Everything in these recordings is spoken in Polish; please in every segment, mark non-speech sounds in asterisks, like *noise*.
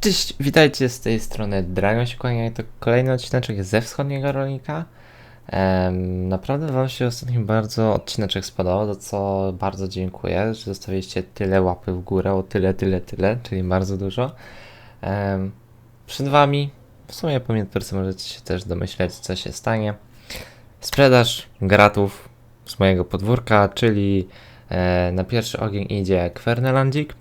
Cześć, witajcie z tej strony Dragon się kłania to kolejny odcineczek ze wschodniego rolnika. Em, naprawdę Wam się ostatnio bardzo odcineczek spodobał, za co bardzo dziękuję, że zostawiliście tyle łapy w górę, o tyle, tyle, tyle, czyli bardzo dużo. Em, przed Wami, w sumie po miniaturce możecie się też domyśleć, co się stanie. Sprzedaż gratów z mojego podwórka, czyli e, na pierwszy ogień idzie Kwernelandzik.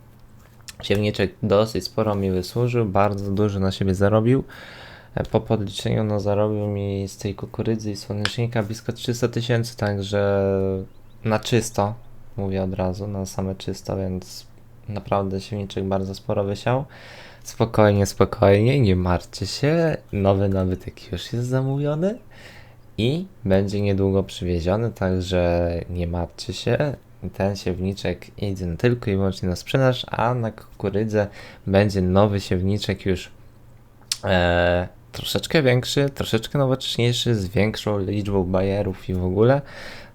Siewniczek dosyć sporo mi wysłużył, bardzo dużo na siebie zarobił. E, Po podliczeniu no, zarobił mi z tej kukurydzy i słonecznika blisko 300 tysięcy, także na czysto, mówię od razu, na same czysto, więc naprawdę siewniczek bardzo sporo wysiał. Spokojnie, spokojnie, nie martwcie się, nowy nabytek już jest zamówiony i będzie niedługo przywieziony, także nie martwcie się. Ten siewniczek idzie tylko i wyłącznie na sprzedaż, a na kukurydzę będzie nowy siewniczek już e, troszeczkę większy, troszeczkę nowocześniejszy, z większą liczbą bajerów i w ogóle.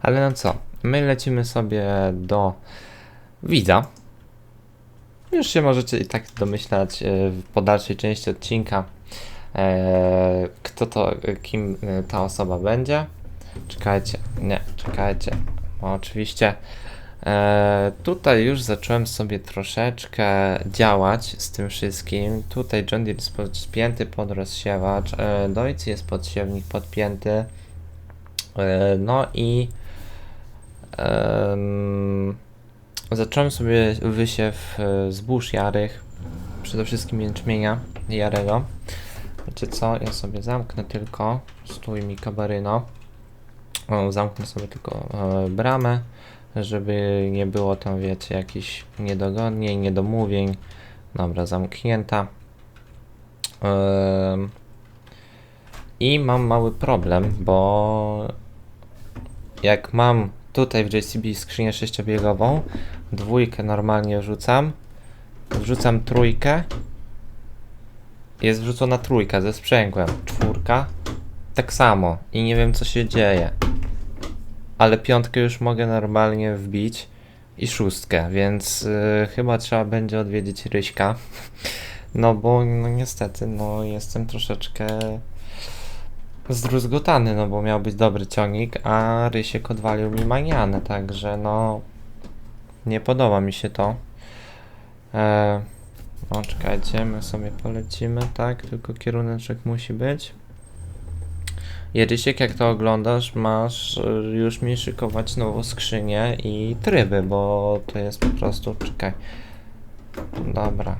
Ale no co, my lecimy sobie do widza. Już się możecie i tak domyślać e, po dalszej części odcinka, e, kto to, kim e, ta osoba będzie. Czekajcie, nie, czekajcie. Oczywiście e, tutaj już zacząłem sobie troszeczkę działać z tym wszystkim. Tutaj John Deere jest podpięty pod rozsiewacz, e, Dojcy jest podsiewnik podpięty. E, no i em, zacząłem sobie wysiew e, zbóż jarych, przede wszystkim jęczmienia jarego. Wiecie co, ja sobie zamknę tylko, stój mi kabaryno. Zamknę sobie tylko e, bramę, żeby nie było tam, wiecie, jakichś niedogodnień, niedomówień. Dobra, zamknięta. I mam mały problem, bo jak mam tutaj w JCB skrzynię sześciobiegową, dwójkę normalnie wrzucam, wrzucam trójkę, jest wrzucona trójka ze sprzęgłem, czwórka, tak samo i nie wiem co się dzieje. Ale piątkę już mogę normalnie wbić i szóstkę, więc y, chyba trzeba będzie odwiedzić Ryśka. *laughs* No bo no niestety no jestem troszeczkę zdruzgotany, no bo miał być dobry ciągnik, a Rysiek odwalił mi manianę, także no nie podoba mi się to. E, no czekajcie, my sobie polecimy, tak, tylko kieruneczek musi być. Jerysiek, jak to oglądasz, masz y, już mi szykować nową skrzynię i tryby, bo to jest po prostu, czekaj. Dobra.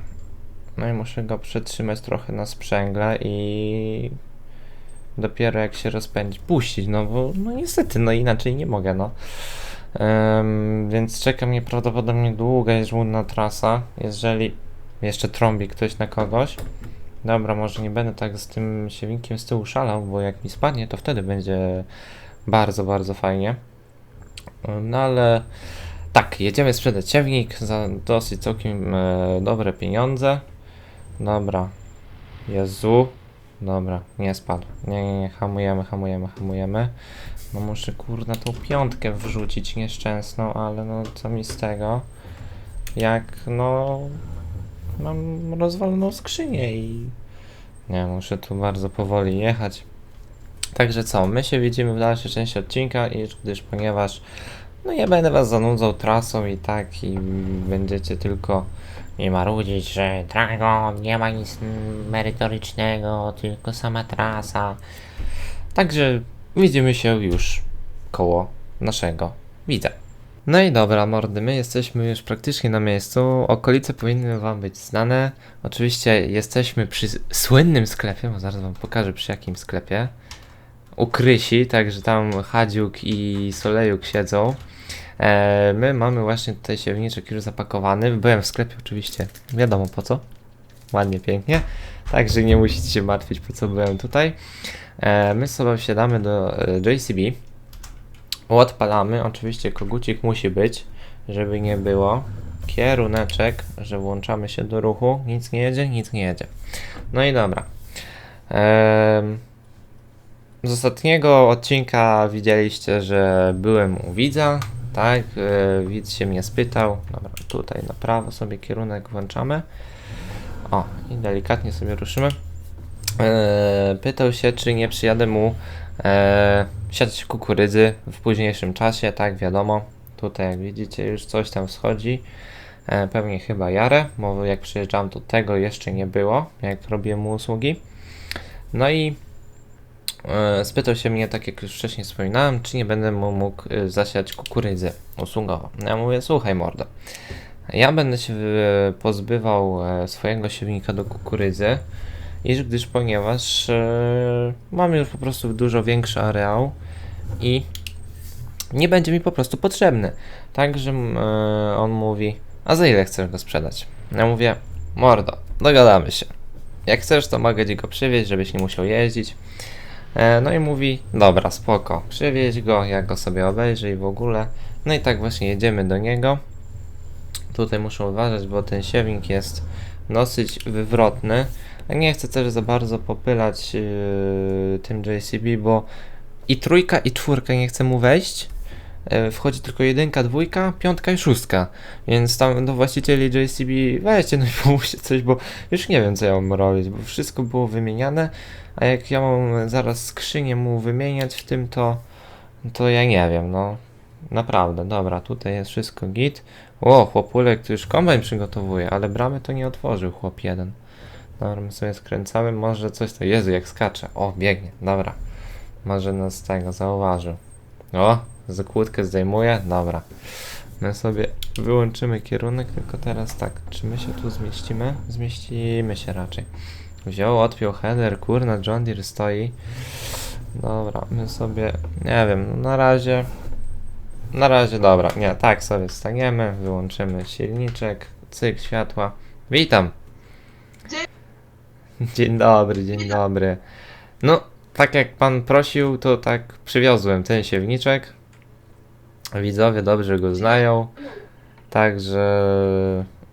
No i muszę go przytrzymać trochę na sprzęgle i dopiero jak się rozpędzi, puścić, no bo no niestety, no inaczej nie mogę, no. Em, więc czeka mnie prawdopodobnie długa i żmudna trasa, jeżeli jeszcze trąbi ktoś na kogoś. Dobra, może nie będę tak z tym siewnikiem z tyłu szalał, bo jak mi spadnie, to wtedy będzie bardzo, bardzo fajnie. No ale tak, jedziemy sprzedać siewnik za dosyć całkiem e, dobre pieniądze. Dobra. Jezu. Dobra, nie spadł. Nie, nie, nie, hamujemy, hamujemy, hamujemy. No muszę kurna tą piątkę wrzucić nieszczęsną, ale no co mi z tego? Jak no mam rozwaloną skrzynię i nie, muszę tu bardzo powoli jechać. Także co, my się widzimy w dalszej części odcinka, gdyż ponieważ no nie będę was zanudzał trasą i tak i będziecie tylko nie marudzić, że Dragon nie ma nic merytorycznego, tylko sama trasa. Także widzimy się już koło naszego widza. No i dobra, mordy, my jesteśmy już praktycznie na miejscu. Okolice powinny Wam być znane. Oczywiście jesteśmy przy słynnym sklepie, bo zaraz Wam pokażę przy jakim sklepie. U Krysi, także tam Hadziuk i Solejuk siedzą. E, my mamy właśnie tutaj siewniczek już zapakowany. Byłem w sklepie oczywiście, wiadomo po co. Ładnie, pięknie. Także nie musicie się martwić po co byłem tutaj. E, my sobie wsiadamy do e, JCB. Odpalamy, oczywiście kogucik musi być, żeby nie było. Kieruneczek, że włączamy się do ruchu. Nic nie jedzie, nic nie jedzie. No i dobra. Em, z ostatniego odcinka widzieliście, że byłem u widza, tak? E, widz się mnie spytał. Dobra, tutaj na prawo sobie kierunek włączamy. O, i delikatnie sobie ruszymy. Eee, pytał się, czy nie przyjadę mu eee, siać kukurydzy w późniejszym czasie, tak wiadomo. Tutaj jak widzicie już coś tam schodzi. E, pewnie chyba jarę, bo jak przyjeżdżałem to tego jeszcze nie było, jak robiłem mu usługi. No i e, spytał się mnie, tak jak już wcześniej wspominałem, czy nie będę mu mógł e, zasiać kukurydzy usługowo. Ja mówię, słuchaj mordo, ja będę się e, pozbywał e, swojego siewnika do kukurydzy, iż gdyż ponieważ e, mam już po prostu dużo większy areał i nie będzie mi po prostu potrzebny. Także e, on mówi, a za ile chcesz go sprzedać? Ja mówię, mordo, dogadamy się. Jak chcesz, to mogę ci go przywieźć, żebyś nie musiał jeździć. E, no i mówi, dobra, spoko, przywieź go, ja go sobie obejrzę i w ogóle. No i tak właśnie jedziemy do niego. Tutaj muszę uważać, bo ten siewnik jest dosyć wywrotny. A Nie chcę też za bardzo popylać yy, tym JCB, bo i trójka, i czwórka nie chce mu wejść. E, Wchodzi tylko jedynka, dwójka, piątka i szóstka. Więc tam do właścicieli JCB weźcie, no i *laughs* pomóżcie coś, bo już nie wiem co ja mam robić, bo wszystko było wymieniane, a jak ja mam zaraz skrzynię mu wymieniać w tym, to, to ja nie wiem, no. Naprawdę, dobra, tutaj jest wszystko git. O, chłopulek tu już kombajn przygotowuje, ale bramy to nie otworzył chłop jeden. Dobra, my sobie skręcamy, może coś to, Jezu, jak skacze. O, biegnie, dobra. Może nas tego zauważył. O, z kłódkę zdejmuje, dobra. My sobie wyłączymy kierunek, tylko teraz tak, czy my się tu zmieścimy? Zmieścimy się raczej. Wziął, odpiął header, kurna, John Deere stoi. Dobra, my sobie, nie wiem, no na razie, na razie dobra, nie, tak sobie staniemy, wyłączymy silniczek, cyk, światła. Witam! Dzień dobry, dzień dobry. No, tak jak pan prosił, to tak przywiozłem ten siewniczek. Widzowie dobrze go znają. Także.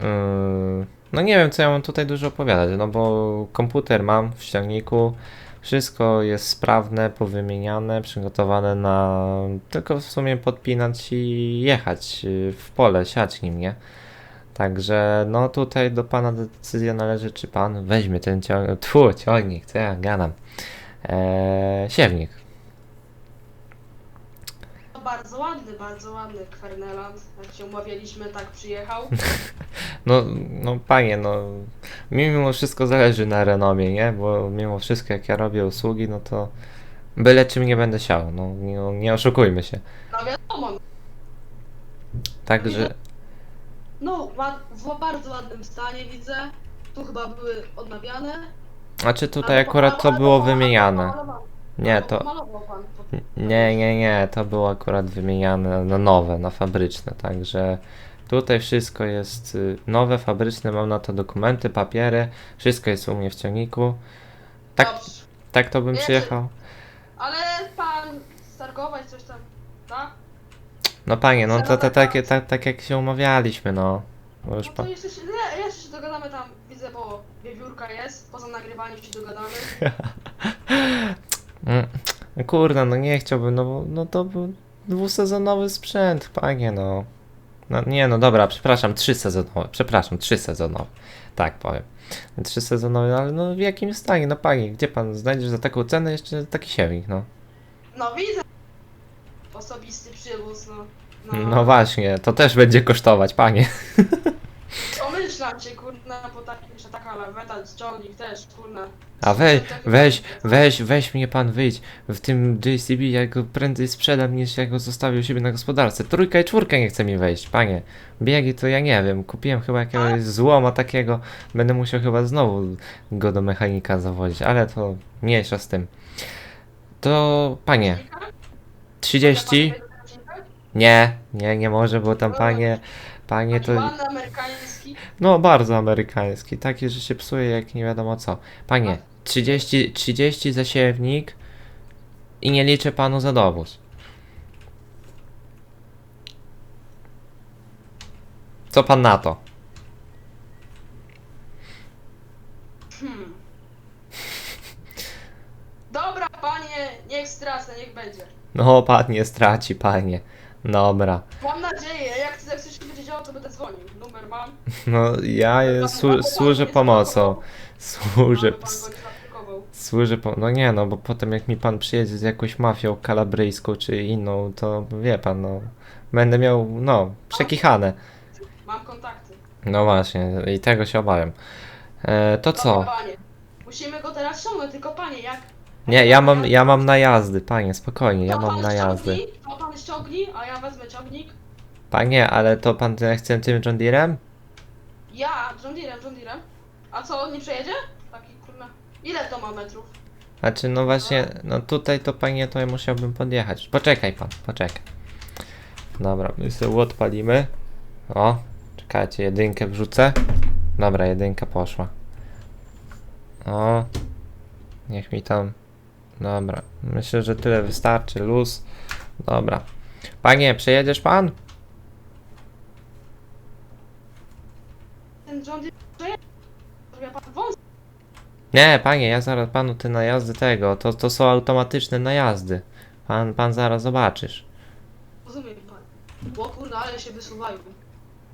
Yy, no nie wiem, co ja mam tutaj dużo opowiadać, no bo komputer mam w ściągniku. Wszystko jest sprawne, powymieniane, przygotowane na tylko w sumie podpinać i jechać yy, w pole, siać nim, nie? Także no tutaj do pana decyzja należy, czy pan weźmie ten ciągnik, tfu, ciągnik, co ja gadam, eee, siewnik. No, Bardzo ładny, bardzo ładny Kwerneland. Jak się umawialiśmy, tak przyjechał. *laughs* No, no panie, no mi mimo wszystko zależy na renomie, nie? Bo mimo wszystko jak ja robię usługi, no to byle czym nie będę siał, no nie, nie oszukujmy się. No wiadomo, Także, no ład, w bardzo ładnym stanie widzę. Tu chyba były odnawiane. znaczy tutaj Ale akurat to pomalowane- było pomalowane- wymieniane. pomalowane. Nie, to, Pomalował pan. po- Nie, nie, nie, to było akurat wymieniane na nowe, na fabryczne, także tutaj wszystko jest y, nowe, fabryczne, mam na to dokumenty, papiery, wszystko jest u mnie w ciągniku. Tak, Dobrze. tak to bym przyjechał. Ale pan stargować coś tam? No panie, no to, to takie, tak, tak jak się umawialiśmy, no. Bo już No pa... to jeszcze się, jeszcze się dogadamy tam, widzę, bo wiewiórka jest. Poza nagrywaniem się dogadamy. *laughs* Mm, Kurde, no nie chciałbym, no bo no to był dwusezonowy sprzęt, panie, no. No nie, no dobra, przepraszam, trzysezonowy, przepraszam, trzysezonowy. Tak powiem. Trzysezonowy, ale no w jakim stanie, no panie, gdzie pan znajdziesz za taką cenę jeszcze taki siewnik, no. No widzę. Osobisty przywóz, no. No właśnie, to też będzie kosztować, panie. Pomyślam się, kurna, bo tak, jeszcze taka laweta, ciągnik też, kurna. A weź, weź, weź, weź mnie pan wyjdź. W tym JCB ja go prędzej sprzedam niż ja go zostawię u siebie na gospodarce. Trójka i czwórka nie chce mi wejść, panie. Biegi to ja nie wiem. Kupiłem chyba jakiegoś złoma takiego. Będę musiał chyba znowu go do mechanika zawozić, ale to mniejsza z tym. To panie, 30? Nie, nie, nie może, bo tam panie, panie to... ładny amerykański. No, bardzo amerykański. Taki, że się psuje jak nie wiadomo co. Panie, 30, 30 za siewnik i nie liczę panu za dowóz. Co pan na to? Hmm. Dobra, panie, niech stracę, niech będzie. No, pan nie straci, panie. Dobra. Mam nadzieję, jak chcesz wiedzieć wiedział, to będę dzwonił. Numer mam. No, ja je- słu- służę pomocą. Służę, Pan go nie zaatakował. służę po... No nie no, bo potem jak mi pan przyjedzie z jakąś mafią kalabryjską czy inną, to wie pan, no... Będę miał, no, przekichane. Mam kontakty. No właśnie, i tego się obawiam. E, to co? Dobra, panie. Musimy go teraz ściągnąć, tylko panie, jak... Nie, ja mam, ja mam najazdy, panie, spokojnie, ja To mam najazdy. Ściągnij, a ja wezmę ciągnik. Panie, ale to pan chce tym John Deerem? Ja, John Deerem, John Deerem. A co, nie przejedzie? Taki kurna. Ile to ma metrów? Znaczy, no właśnie, no tutaj to panie, to ja musiałbym podjechać. Poczekaj pan, poczekaj. Dobra, my sobie odpalimy. O, czekajcie, jedynkę wrzucę. Dobra, jedynka poszła. O, niech mi tam. Dobra, myślę, że tyle wystarczy, luz. Dobra. Panie, przejedziesz pan? Ten Deere przejedzie. Zrobię pan wąs. Nie, panie, ja zaraz panu te najazdy tego, to, to są automatyczne najazdy. Pan, pan zaraz zobaczysz. Rozumiem pan. O kurna, ale się wysuwają.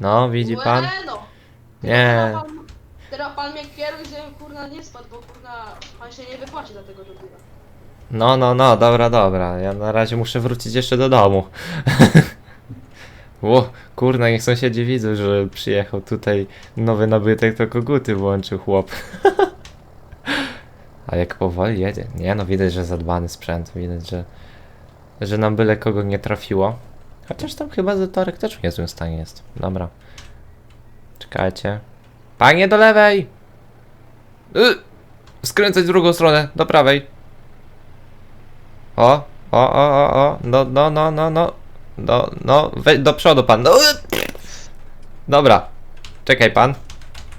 No, widzi pan? Łe, no. Nie. Teraz pan, teraz pan mnie kieruj, żebym kurna nie spadł, bo kurna pan się nie wypłaci za tego Deere'a. No, no, no, dobra, dobra. Ja na razie muszę wrócić jeszcze do domu. *laughs* Ło, kurna, niech sąsiedzi widzą, że przyjechał tutaj nowy nabytek, to koguty włączył chłop. *laughs* A jak powoli jedzie. Nie no, widać, że zadbany sprzęt, widać, że, że nam byle kogo nie trafiło. Chociaż tam chyba zatorek też w niezłym stanie jest. Dobra. Czekajcie. Panie do lewej! Y! Skręcać w drugą stronę, do prawej. O, o, o, o, o, no, no, no, no, no, no, no, wejdź do przodu pan, no, dobra, czekaj pan,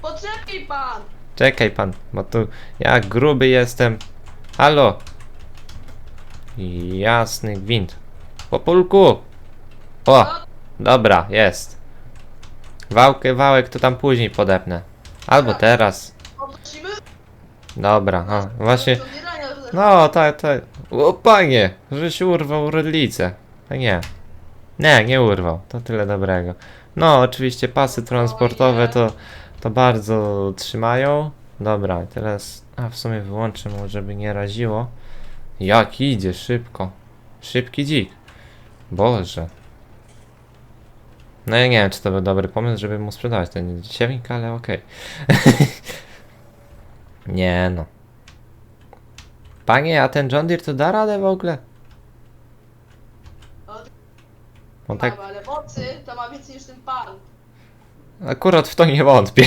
Poczekaj pan! czekaj pan, bo tu ja gruby jestem, halo, jasny gwint, po pulku, o, dobra, jest, wałkę, wałek to tam później podepnę, albo teraz, Podnosimy? dobra, o, właśnie. No, tak, tak. O panie, że się urwał rodlicę. A nie. Nie, nie urwał. To tyle dobrego. No, oczywiście pasy transportowe to, to bardzo trzymają. Dobra, teraz. A w sumie wyłączę mu, żeby nie raziło. Jak idzie szybko. Szybki dzik. Boże. No ja nie wiem, czy to był dobry pomysł, żeby mu sprzedawać ten siewnik, ale okej. *laughs* nie no. Panie, a ten John Deere to da radę w ogóle? On tak, Mama, ale mocy to ma więcej niż ten pan. akurat w to nie wątpię.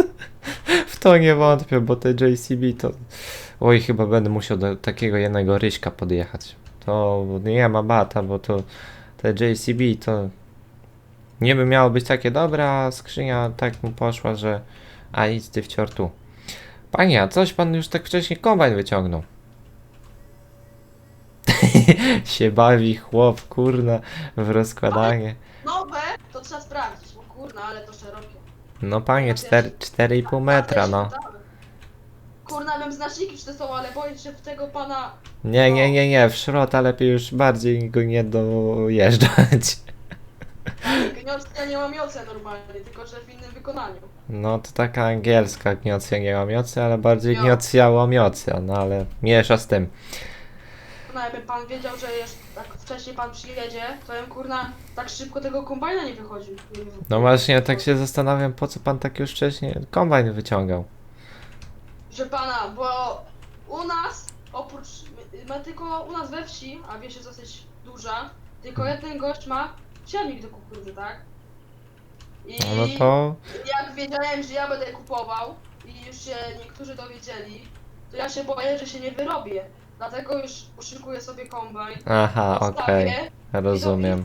*laughs* w to nie wątpię, bo te JCB to... Oj, chyba będę musiał do takiego jednego ryśka podjechać. To nie ma bata, bo to te JCB to nie by miało być takie dobre, a skrzynia tak mu poszła, że a idź ty w ciortu. Panie, a coś pan już tak wcześniej kombajn wyciągnął. *laughs* się bawi chłop, kurna, w rozkładanie. Nowe to trzeba sprawdzić, bo kurna, ale to szerokie. No panie, cztery- 4,5 metra, no. Kurna, wiem znaczniki czy to są, ale boję się w tego pana... Nie, nie, nie, nie, w szrota lepiej już bardziej go nie dojeżdżać. *laughs* Gnioc, ja nie mam joce normalnie, tylko że w innym wykonaniu. No to taka angielska gnocja nie łamiocy, ale bardziej Jo. gnocja łamiocja, no ale miesza z tym. No jakby pan wiedział, że jeszcze tak wcześniej pan przyjedzie, to ja bym, kurna tak szybko tego kombajna nie wychodził. No właśnie, ja tak się zastanawiam, po co pan tak już wcześniej kombajn wyciągał. Że pana, bo u nas, oprócz, ma tylko u nas we wsi, a wieś jest dosyć duża, tylko jeden gość ma siewnik do kukurydzy, tak? I No, no to... jak wiedziałem, że ja będę kupował i już się niektórzy dowiedzieli, to ja się boję, że się nie wyrobię. Dlatego już uszykuję sobie kombajn, Aha, okej, rozumiem.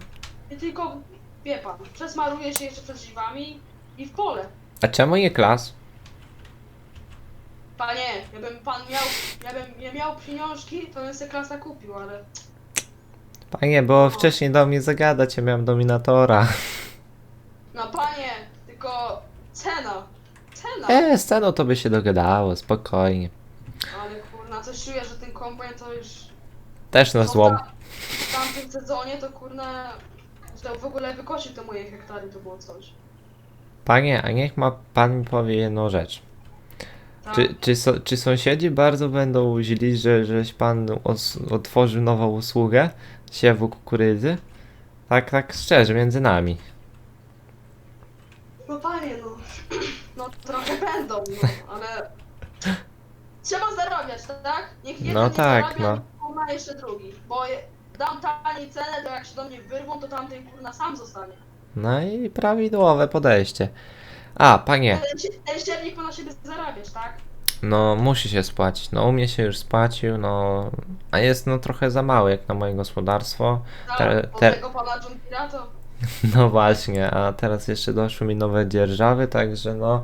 i tylko, wie pan, przesmaruję się jeszcze przed drzwiami i w pole. A czemu nie klas? Panie, jakbym pan miał, jakbym ja miał pieniążki, to bym sobie klasa kupił, ale Panie, bo wcześniej do mnie zagadać, ja miałem dominatora. no panie, tylko cena, cena. E, z ceną to by się dogadało, spokojnie. Ale kurna, coś czuję, że ten kombajn to już... Też na po złom. ta- W tamtym sezonie to kurna to w ogóle wykosił te moje hektary, to było coś. Panie, a niech ma pan mi powie jedną rzecz. Tak? Czy, czy, so, czy sąsiedzi bardzo będą źli, że żeś pan os, otworzył nową usługę siewu kukurydzy? Tak, tak szczerze, między nami. No panie, no. *clears throat* No trochę będą, no, ale... *laughs* Trzeba zarabiać, tak? Niech jeden No nie tak, zarabia, no. kurna jeszcze drugi. Bo je, dam taniej cenę, to jak się do mnie wyrwą, to tamten kurna sam zostanie. No i prawidłowe podejście. A, panie, Ten, sie- ten ściernik ma na siebie zarabiać, tak? No musi się spłacić. No u mnie się już spłacił, no... A jest no trochę za mały jak na moje gospodarstwo. Tak, Te- od te- tego pana to... *laughs* No właśnie, a teraz jeszcze doszły mi nowe dzierżawy, także no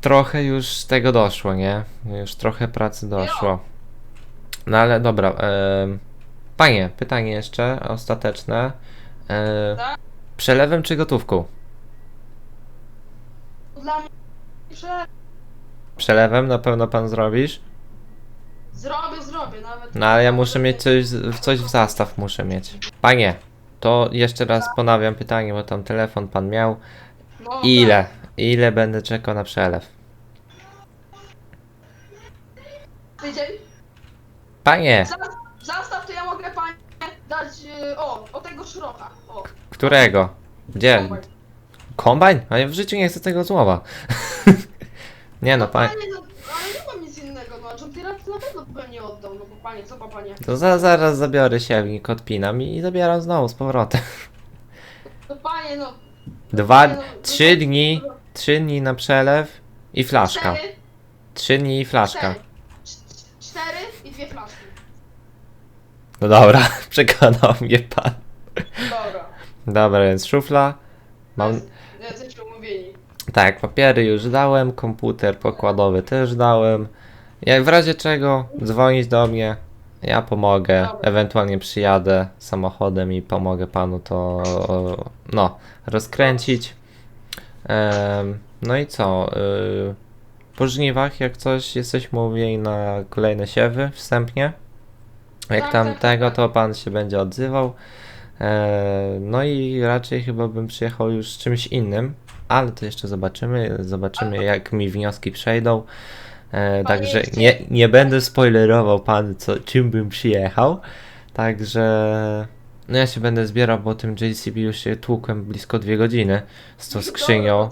trochę już tego doszło, nie? Już trochę pracy doszło. No ale dobra, em, panie, pytanie jeszcze ostateczne. E, Tak? przelewem czy gotówką? Dla mnie... Przelewem na pewno pan zrobisz? Zrobię, zrobię, nawet... No ale ja muszę mieć coś, z- coś w zastaw, muszę mieć. Panie, to jeszcze raz ponawiam pytanie, bo tam telefon pan miał. No, Ile? Ile będę czekał na przelew? Tak. Tydzień? Panie! Zastaw, zastaw to ja mogę panie dać... y, O, o tego szroka. O, Którego? Gdzie? kombajn. Kombajn? A ja w życiu nie chcę tego słowa. *laughs* nie no, panie. Panie, no, ale nie mam nic innego, no, Deere to na pewno bym nie oddał, no bo panie, co pa panie? To za, zaraz zabiorę siewnik, odpinam i zabieram znowu z powrotem. To panie, no... Dwa, panie, no, trzy no, dni, no, trzy dni na przelew i flaszka. Cztery, Trzy dni i flaszka. cztery. Cz- Cztery i dwie flaszki. No dobra, *laughs* przekonał mnie pan. Dobra. Dobra, więc szufla. Mam. Tak, papiery już dałem, komputer pokładowy też dałem. Jak w razie czego dzwonić do mnie, ja pomogę, ewentualnie przyjadę samochodem i pomogę panu to no, rozkręcić. No i co? y, Po żniwach, jak coś, jesteśmy umówieni na kolejne siewy wstępnie. Jak Tak, tam tak, tego, tak. to pan się będzie odzywał. E, No i raczej chyba bym przyjechał już z czymś innym, ale to jeszcze zobaczymy. Zobaczymy, jak mi wnioski przejdą. E, Także nie, nie będę spoilerował panu, co, czym bym przyjechał. Także no ja się będę zbierał, bo tym JCB już się tłukłem blisko dwie godziny z tą skrzynią.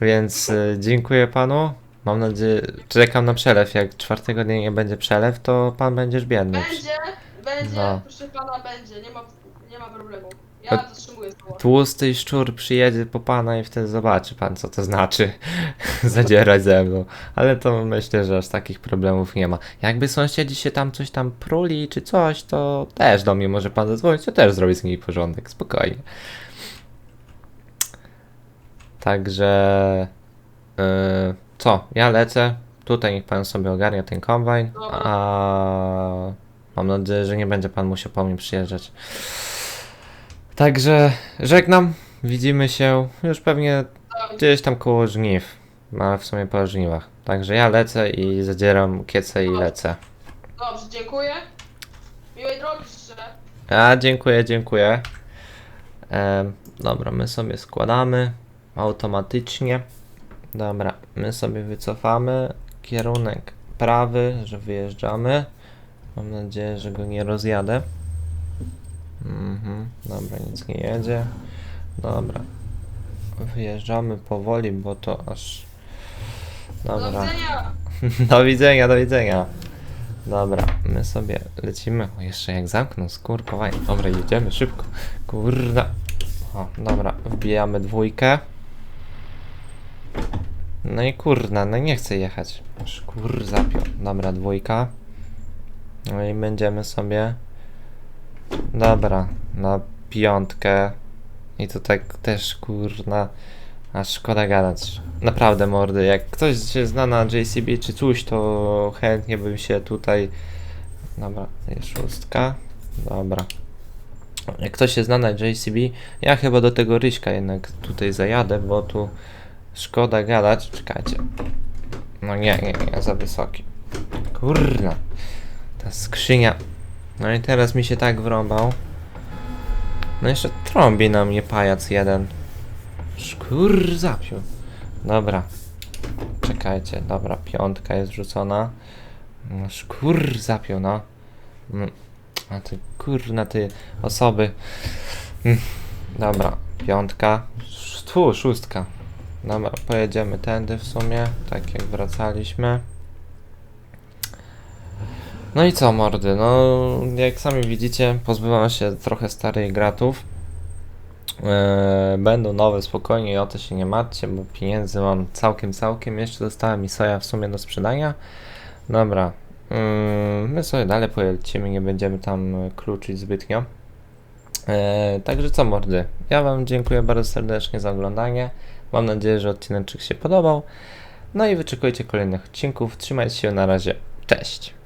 Więc e, dziękuję panu. Mam nadzieję, czekam na przelew. Jak czwartego dnia nie będzie przelew, to pan będziesz biedny. Będzie, będzie, No. proszę pana, będzie, nie ma, nie ma problemu. Ja. Tłusty szczur przyjedzie po pana i wtedy zobaczy pan, co to znaczy *laughs* zadzierać ze mną. Ale to myślę, że aż takich problemów nie ma. Jakby sąsiedzi się tam coś tam pruli czy coś, to też do mnie może pan zadzwonić, to też zrobię z nimi porządek, spokojnie. Także yy, co, ja lecę. Tutaj niech pan sobie ogarnia ten kombajn, Dobra. a mam nadzieję, że nie będzie pan musiał po mnie przyjeżdżać. Także żegnam. Widzimy się już pewnie gdzieś tam koło żniw. Ale w sumie po żniwach. Także ja lecę i zadzieram kiece i lecę. Dobrze, dziękuję. Miłej drogi życzę. A dziękuję, dziękuję. Em, dobra, my sobie składamy automatycznie. Dobra, my sobie wycofamy. Kierunek prawy, że wyjeżdżamy. Mam nadzieję, że go nie rozjadę. Dobra, nic nie jedzie. Dobra. Wyjeżdżamy powoli, bo to aż. Do Dobra. widzenia. *laughs* Do widzenia, do widzenia. Dobra, my sobie lecimy. O, jeszcze jak zamknął, skurkowanie. Dobra, jedziemy szybko. Kurda. O, dobra, wbijamy dwójkę. No i kurna, no nie chcę jechać. Aż Kur zapiął. Dobra, dwójka. No i będziemy sobie. Dobra, na piątkę. I to tak też kurna. Aż szkoda gadać. Naprawdę mordy, jak ktoś się zna na JCB czy coś, to chętnie bym się tutaj... Dobra, jest szóstka. Dobra. Jak ktoś się zna na JCB, ja chyba do tego Ryśka jednak tutaj zajadę, bo tu szkoda gadać. Czekajcie. No nie, nie, nie, za wysoki. Kurna. Ta skrzynia. No i teraz mi się tak wrąbał. No jeszcze trąbi na mnie pajac jeden. Szkur zapił. Dobra. Czekajcie, dobra, piątka jest rzucona. No, Szkur zapił, no. Mm, A ty kurna ty osoby. Mm, Dobra, piątka. Tu, szóstka. Dobra, pojedziemy tędy w sumie, tak jak wracaliśmy. No i co, mordy? No, jak sami widzicie, pozbywam się trochę starych gratów. Eee, będą nowe, spokojnie o to się nie martwcie, bo pieniędzy mam całkiem, całkiem. Jeszcze dostałem mi soja w sumie do sprzedania. Dobra, Ym, my sobie dalej polecimy, nie będziemy tam kluczyć zbytnio. Eee, także co, mordy? Ja Wam dziękuję bardzo serdecznie za oglądanie. Mam nadzieję, że odcinek się podobał. No i wyczekujcie kolejnych odcinków. Trzymajcie się na razie. Cześć!